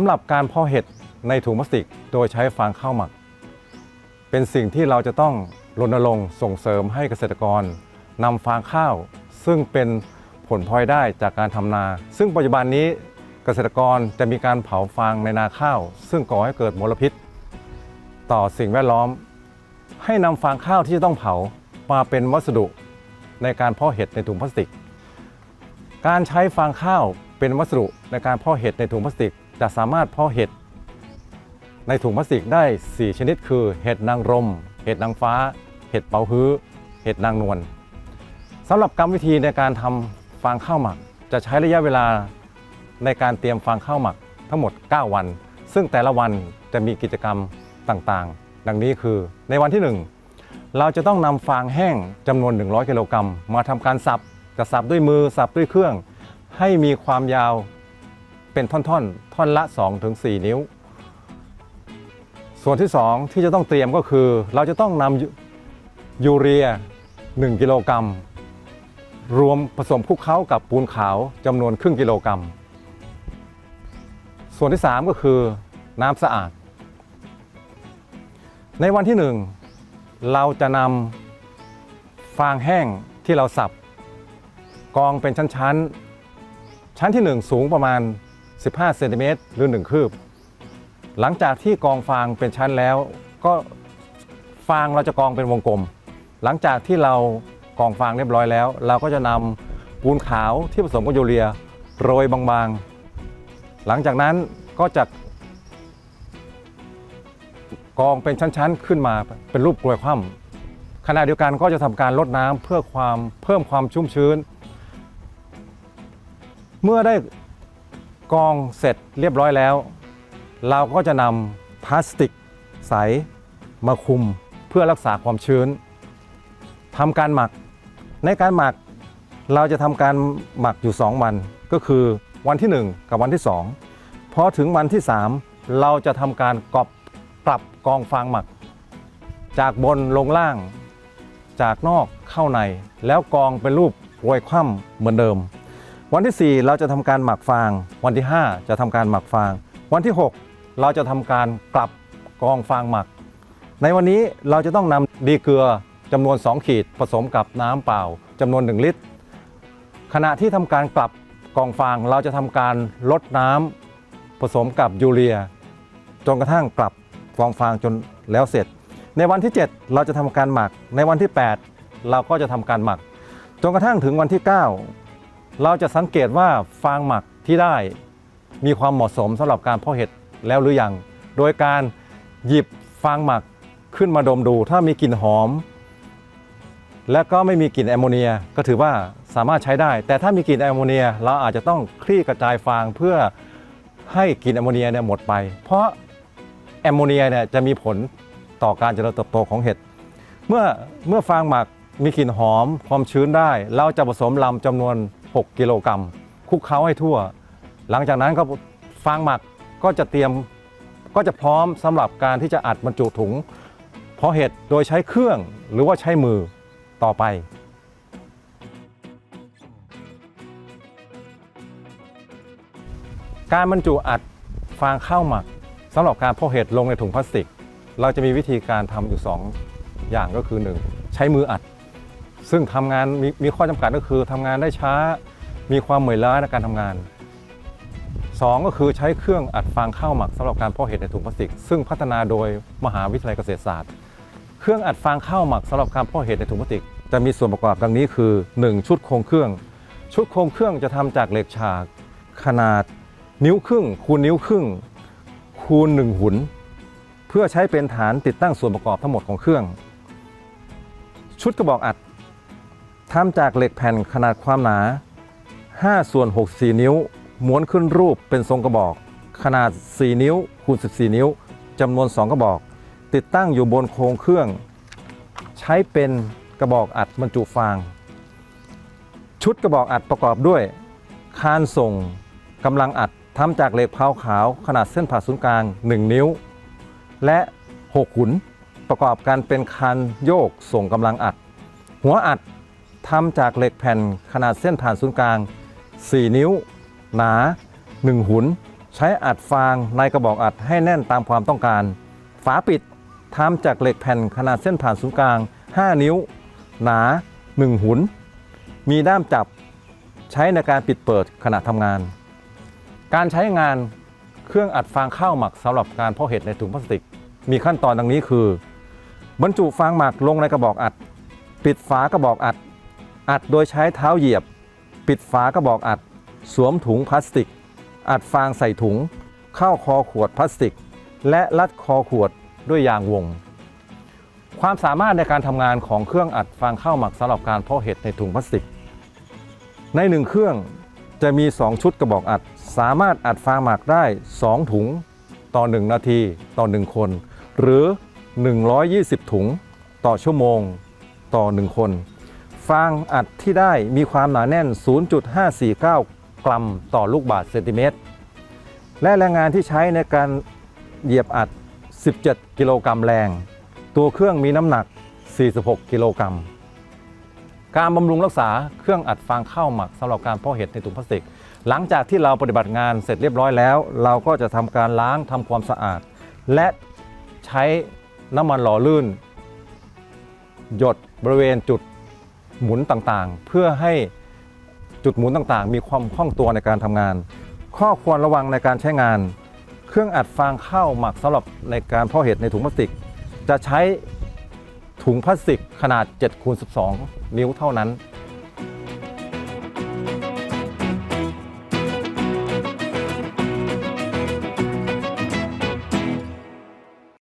ำหรับการเพาะเห็ดในถุงพลาสติกโดยใช้ฟางข้าวหมัก เป็นสิ่งที่เราจะต้องรณรงค์ส่งเสริมให้เกษตรกรนำฟางข้าว ซึ่งเป็นผลพลอยได้จากการทำนา ซึ่งปัจจุบันนี้เกษตรกรจะมีการเผาฟางในนาข้าว ซึ่งก่อให้เกิดมลพิษ ต่อสิ่งแวดล้อม ให้นำฟางข้าวที่จะต้องเผามาเป็นวัสดุในการเพาะเห็ดในถุงพลาสติก การใช้ฟางข้าวเป็นวัสดุในการเพาะเห็ดในถุงพลาสติก จะสามารถเพาะเห็ดในถุงพลาสติกได้ 4 ชนิดคือ เห็ดนางรม เห็ดนางฟ้า เห็ดเป๋าฮื้อ เห็ดนางนวลสำหรับกรรมวิธีในการทำฟางข้าวหมัก จะใช้ระยะเวลาในการเตรียมฟางข้าวหมักทั้งหมด 9 วัน ซึ่งแต่ละวันจะมีกิจกรรมต่างๆ ดังนี้คือในวันที่ 1 เราจะต้องนำฟางแห้งจำนวน 100 กิโลกรัมมาทำการสับจะสับด้วยมือสับด้วยเครื่อง ให้มีความยาว เป็นท่อนๆ ท่อนละ 2-4 นิ้ว ส่วนที่ 2 ที่จะต้องเตรียมก็คือ เราจะต้องนำยูยูเรีย 1 กิโลกรัม รวมผสมคลุกเคล้ากับปูนขาวจำนวนครึ่งกิโลกรัม ส่วนที่ 3 ก็คือน้ำสะอาด ในวันที่ 1 เราจะนำฟางแห้งที่เราสับ กองเป็นชั้นๆ ชั้นที่ 1 สูงประมาณ 15เซนติเมตรหรือ 1 คืบ หลังจากที่กองฟางเป็นชั้นแล้ว ก็ฟางเราจะกองเป็นวงกลม หลังจากที่เรากองฟางเรียบร้อยแล้ว เราก็จะนำปูนขาวที่ผสมกับยูเรียโรยบางๆ หลังจากนั้นก็จะกองเป็นชั้นๆ ขึ้นมาเป็นรูปกลวยคว่ำขณะเดียวกันก็จะทำการลดน้ำเพื่อความเพิ่มความชุ่มชื้น เมื่อได้ กองเสร็จเรียบร้อยแล้ว เราก็จะนำพลาสติกใสมาคุมเพื่อรักษาความชื้นทำการหมัก ในการหมักเราจะทำการหมักอยู่ 2 วัน ก็คือวันที่ 1 กับวันที่ 2 พอถึงวันที่ 3 เราจะทำการกรอบปรับกองฟางหมัก จากบนลงล่าง จากนอกเข้าใน แล้วกองเป็นรูปโวยคว่ำเหมือนเดิม วันที่ 4 เราจะทำการหมักฟาง วันที่ 5 จะทำการหมักฟาง วันที่ 6 เราจะทำการกลับกองฟางหมัก ในวันนี้เราจะต้องนำดีเกลือจำนวน 2 ขีดผสมกับน้ำเปล่าจำนวน 1 ลิตร ขณะที่ทำการกลับกองฟางเราจะทำการลดน้ำผสมกับยูเรียจนกระทั่งกลับกองฟางจนแล้วเสร็จ ในวันที่ 7 เราจะทำการหมัก ในวันที่ 8 เราก็จะทำการหมักจนกระทั่งถึงวันที่ 9 เราจะสังเกตว่าฟางหมักที่ได้มีความเหมาะสมสำหรับการเพาะเห็ดแล้วหรือยัง โดยการหยิบฟางหมักขึ้นมาดมดู ถ้ามีกลิ่นหอม และก็ไม่มีกลิ่นแอมโมเนียก็ถือว่าสามารถใช้ได้ แต่ถ้ามีกลิ่นแอมโมเนียเราอาจจะต้องคลี่กระจายฟางเพื่อให้กลิ่นแอมโมเนียเนี่ยหมดไป เพราะแอมโมเนียเนี่ยจะมีผลต่อการเจริญเติบโตของเห็ดเมื่อเมื่อฟางหมักมีกลิ่นหอมความชื้นได้ เราจะผสมลำจำนวน 6 กิโลกรัมคลุกเคล้าให้ทั่ว หลังจากนั้นก็ฟางหมักก็จะเตรียมก็จะพร้อมสำหรับการที่จะอัดบรรจุถุง เพาะเห็ดโดยใช้เครื่องหรือว่าใช้มือต่อไปการบรรจุอัดฟางข้าวหมักสำหรับการเพาะเห็ดลงในถุงพลาสติก เราจะมีวิธีการทำอยู่ 2 อย่างก็คือ 1 ใช้มืออัด ซึ่งทำงานมีมีข้อจำกัดก็คือทำงานได้ช้า มีความเหนื่อยล้าในการทำงาน 2 ก็คือใช้เครื่องอัดฟางข้าวหมักสำหรับการเพาะเห็ดในถุงพลาสติก ซึ่งพัฒนาโดยมหาวิทยาลัยเกษตรศาสตร์ เครื่องอัดฟางข้าวหมักสำหรับการเพาะเห็ดในถุงพลาสติก จะมีส่วนประกอบดังนี้คือ 1 ชุดโครงเครื่อง ชุดโครงเครื่องจะทำจากเหล็กฉาก ขนาดนิ้วครึ่ง คูณนิ้วครึ่ง คูณ 1 หุน เพื่อใช้เป็นฐานติดตั้งส่วนประกอบทั้งหมดของเครื่อง ชุดกระบอกอัด ทำจากเหล็กแผ่นขนาดความหนา 5 ส่วน 64 นิ้ว ม้วนขึ้นรูปเป็นทรงกระบอก ขนาด 4 นิ้วคูณ 14 นิ้วจำนวน 2 กระบอก ติดตั้งอยู่บนโครงเครื่อง ใช้เป็นกระบอกอัดบรรจุฟาง ชุดกระบอกอัดประกอบด้วย คานส่งกำลังอัดทำจากเหล็กเผาขาวขนาดเส้นผ่าศูนย์กลาง 1 นิ้ว และ6หุนประกอบกันเป็นคานโยกส่งกำลังอัด หัวอัด ทำจากเหล็กแผ่นขนาดเส้นผ่านศูนย์กลาง 4 นิ้ว หนา 1 หุน ใช้อัดฟางในกระบอกอัดให้แน่นตามความต้องการ ฝาปิดทำจากเหล็กแผ่นขนาดเส้นผ่านศูนย์กลาง 5 นิ้ว หนา 1 หุน มีด้ามจับใช้ในการปิดเปิดขณะทำงาน การใช้งานเครื่องอัดฟางข้าวหมักสำหรับการเพาะเห็ดในถุงพลาสติก มีขั้นตอนดังนี้คือ บรรจุฟางหมักลงในกระบอกอัด ปิดฝากระบอกอัด อัดโดยใช้เท้าเหยียบ ปิดฝากระบอกอัด สวมถุงพลาสติก อัดฟางใส่ถุง เข้าคอขวดพลาสติก และรัดคอขวดด้วยยางวง ความสามารถในการทำงานของเครื่องอัดฟางข้าวหมักสำหรับการเพาะเห็ดในถุงพลาสติก ในหนึ่งเครื่องจะมี 2 ชุดกระบอกอัด สามารถอัดฟางหมักได้ 2 ถุง ต่อ 1 นาทีต่อ 1 คน หรือ 120 ถุง ต่อชั่วโมง ต่อ 1 คน ฟางอัดที่ได้มีความหนาแน่น 0.549 กรัมต่อลูกบาศก์เซนติเมตร และแรงงานที่ใช้ในการเหยียบอัด 17 กิโลกรัมแรง ตัวเครื่องมีน้ำหนัก 46 กิโลกรัม การบำรุงรักษาเครื่องอัดฟางข้าวหมักสำหรับการเพาะเห็ดในถุงพลาสติก หลังจากที่เราปฏิบัติงานเสร็จเรียบร้อยแล้ว เราก็จะทำการล้างทำความสะอาด และใช้น้ำมันหล่อลื่น หยดบริเวณจุด หมุนต่างๆ เพื่อให้จุดหมุนต่างๆ มีความคล่องตัวในการทำงาน ข้อควรระวังในการใช้งาน เครื่องอัดฟางข้าวหมักสำหรับในการเพาะเห็ดในถุงพลาสติก จะใช้ถุงพลาสติกขนาด7คูณ12 นิ้วเท่านั้น